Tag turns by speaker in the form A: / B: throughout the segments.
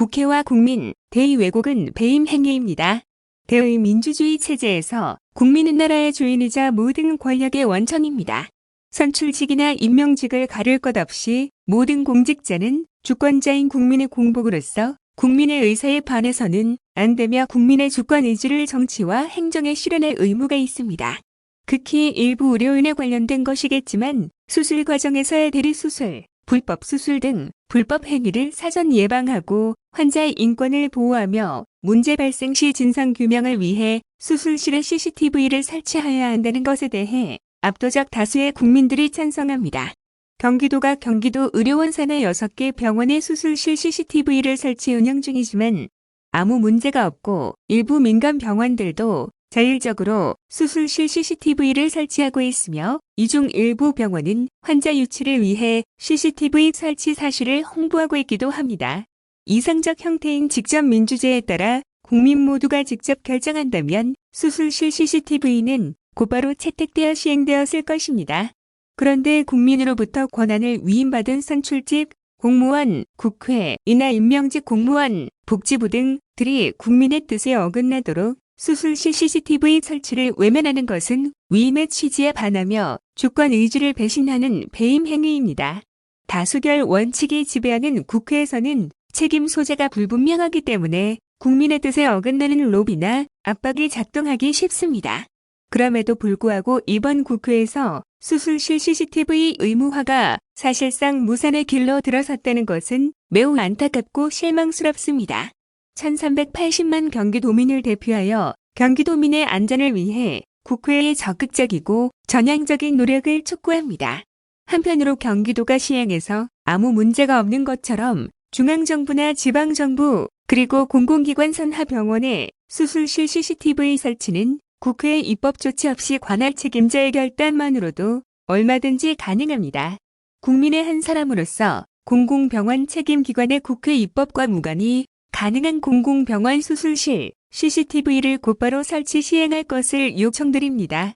A: 국회와 국민, 대의 왜곡은 배임 행위입니다. 대의 민주주의 체제에서 국민은 나라의 주인이자 모든 권력의 원천입니다. 선출직이나 임명직을 가릴 것 없이 모든 공직자는 주권자인 국민의 공복으로서 국민의 의사에 반해서는 안 되며 국민의 주권 의지를 정치와 행정에 실현할 의무가 있습니다. 극히 일부 의료인에 관련된 것이겠지만 수술 과정에서의 대리수술, 불법 수술 등 불법 행위를 사전 예방하고 환자의 인권을 보호하며 문제 발생 시 진상 규명을 위해 수술실에 CCTV를 설치해야 한다는 것에 대해 압도적 다수의 국민들이 찬성합니다. 경기도가 경기도 의료원 산하 6개 병원의 수술실 CCTV를 설치 운영 중이지만 아무 문제가 없고 일부 민간 병원들도 자율적으로 수술실 CCTV를 설치하고 있으며 이 중 일부 병원은 환자 유치를 위해 CCTV 설치 사실을 홍보하고 있기도 합니다. 이상적 형태인 직접 민주제에 따라 국민 모두가 직접 결정한다면 수술실 CCTV는 곧바로 채택되어 시행되었을 것입니다. 그런데 국민으로부터 권한을 위임받은 선출직, 공무원, 국회, 이나 임명직 공무원, 복지부 등들이 국민의 뜻에 어긋나도록 수술실 CCTV 설치를 외면하는 것은 위임의 취지에 반하며 주권 의지를 배신하는 배임 행위입니다. 다수결 원칙이 지배하는 국회에서는 책임 소재가 불분명하기 때문에 국민의 뜻에 어긋나는 로비나 압박이 작동하기 쉽습니다. 그럼에도 불구하고 이번 국회에서 수술실 CCTV 의무화가 사실상 무산의 길로 들어섰다는 것은 매우 안타깝고 실망스럽습니다. 1380만 경기도민을 대표하여 경기도민의 안전을 위해 국회의 적극적이고 전향적인 노력을 촉구합니다. 한편으로 경기도가 시행해서 아무 문제가 없는 것처럼 중앙정부나 지방정부 그리고 공공기관 산하 병원의 수술실 CCTV 설치는 국회의 입법 조치 없이 관할 책임자의 결단만으로도 얼마든지 가능합니다. 국민의 한 사람으로서 공공병원 책임기관의 국회 입법과 무관히 가능한 공공병원 수술실 CCTV를 곧바로 설치 시행할 것을 요청드립니다.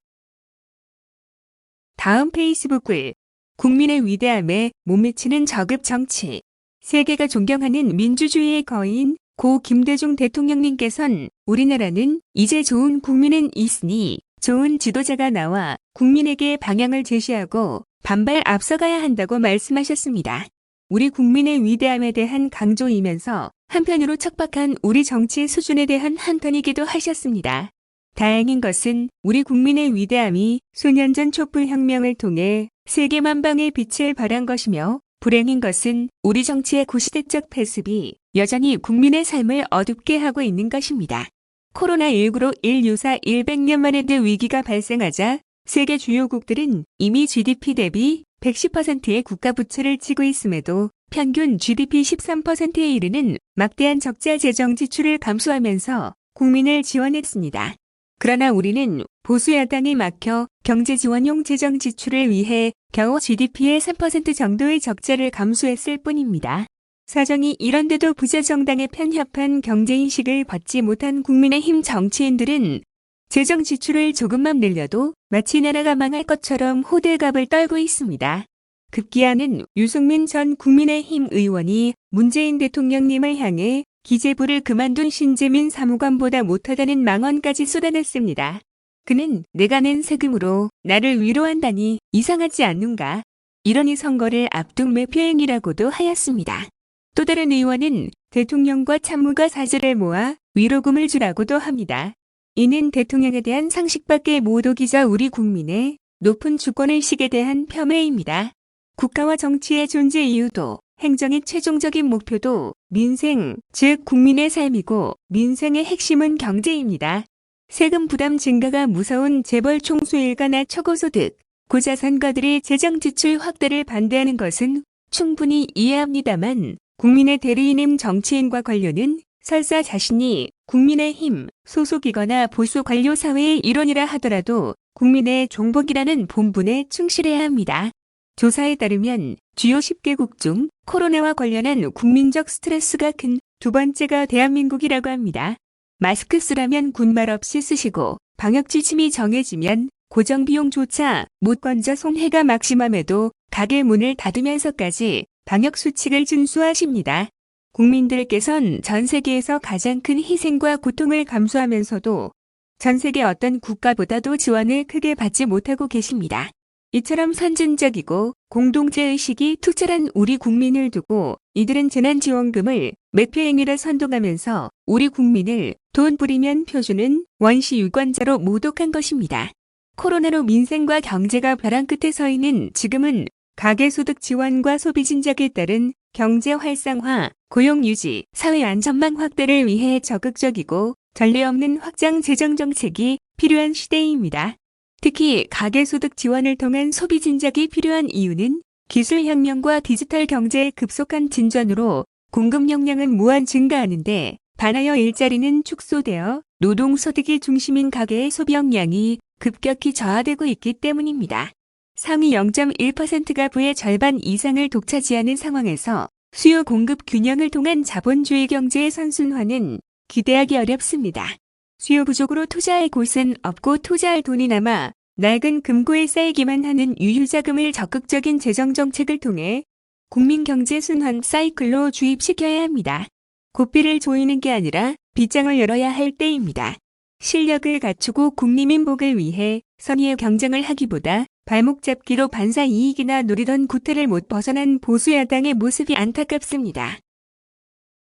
A: 다음 페이스북 글 국민의 위대함에 못 미치는 저급 정치 세계가 존경하는 민주주의의 거인 고 김대중 대통령님께선 우리나라는 이제 좋은 국민은 있으니 좋은 지도자가 나와 국민에게 방향을 제시하고 반발 앞서가야 한다고 말씀하셨습니다. 우리 국민의 위대함에 대한 강조이면서 한편으로 척박한 우리 정치 수준에 대한 한탄이기도 하셨습니다. 다행인 것은 우리 국민의 위대함이 수년 전 촛불혁명을 통해 세계 만방의 빛을 발한 것이며 불행인 것은 우리 정치의 구시대적 패습이 여전히 국민의 삶을 어둡게 하고 있는 것입니다. 코로나19로 인류사 100년 만에 드 위기가 발생하자 세계 주요국들은 이미 GDP 대비 110%의 국가 부채를 치고 있음에도 평균 GDP 13%에 이르는 막대한 적자 재정 지출을 감수하면서 국민을 지원했습니다. 그러나 우리는 보수 야당이 막혀 경제 지원용 재정 지출을 위해 겨우 GDP의 3% 정도의 적자를 감수했을 뿐입니다. 사정이 이런데도 부자 정당에 편협한 경제인식을 받지 못한 국민의힘 정치인들은 재정 지출을 조금만 늘려도 마치 나라가 망할 것처럼 호들갑을 떨고 있습니다. 급기야는 유승민 전 국민의힘 의원이 문재인 대통령님을 향해 기재부를 그만둔 신재민 사무관보다 못하다는 망언까지 쏟아냈습니다. 그는 내가 낸 세금으로 나를 위로한다니 이상하지 않는가? 이러니 선거를 앞둔 매표행이라고도 하였습니다. 또 다른 의원은 대통령과 참모가 사절을 모아 위로금을 주라고도 합니다. 이는 대통령에 대한 상식밖에 못 오기자 우리 국민의 높은 주권의식에 대한 폄훼입니다. 국가와 정치의 존재 이유도 행정의 최종적인 목표도 민생, 즉 국민의 삶이고 민생의 핵심은 경제입니다. 세금 부담 증가가 무서운 재벌 총수 일가나 초고소득, 고자산가들의 재정 지출 확대를 반대하는 것은 충분히 이해합니다만 국민의 대리인임 정치인과 관료는 설사 자신이 국민의힘 소속이거나 보수 관료 사회의 일원이라 하더라도 국민의 종복이라는 본분에 충실해야 합니다. 조사에 따르면 주요 10개국 중 코로나와 관련한 국민적 스트레스가 큰 두 번째가 대한민국이라고 합니다. 마스크 쓰라면 군말 없이 쓰시고 방역 지침이 정해지면 고정 비용조차 못 건져 손해가 막심함에도 가게 문을 닫으면서까지 방역 수칙을 준수하십니다. 국민들께선 전 세계에서 가장 큰 희생과 고통을 감수하면서도 전 세계 어떤 국가보다도 지원을 크게 받지 못하고 계십니다. 이처럼 선진적이고 공동체의식이 투철한 우리 국민을 두고 이들은 재난지원금을 매표행위를 선동하면서 우리 국민을 돈 부리면 표주는 원시 유권자로 모독한 것입니다. 코로나로 민생과 경제가 벼랑 끝에 서 있는 지금은 가계소득 지원과 소비 진작에 따른 경제 활성화, 고용 유지, 사회 안전망 확대를 위해 적극적이고 전례 없는 확장 재정 정책이 필요한 시대입니다. 특히 가계소득 지원을 통한 소비 진작이 필요한 이유는 기술혁명과 디지털 경제의 급속한 진전으로 공급 역량은 무한 증가하는데 반하여 일자리는 축소되어 노동소득이 중심인 가계의 소비 역량이 급격히 저하되고 있기 때문입니다. 상위 0.1%가 부의 절반 이상을 독차지하는 상황에서 수요 공급 균형을 통한 자본주의 경제의 선순환은 기대하기 어렵습니다. 수요 부족으로 투자할 곳은 없고 투자할 돈이 남아 낡은 금고에 쌓이기만 하는 유휴자금을 적극적인 재정 정책을 통해 국민 경제 순환 사이클로 주입시켜야 합니다. 고삐를 조이는 게 아니라 빗장을 열어야 할 때입니다. 실력을 갖추고 국민민복을 위해 선의의 경쟁을 하기보다 발목 잡기로 반사 이익이나 노리던 구태를 못 벗어난 보수 야당의 모습이 안타깝습니다.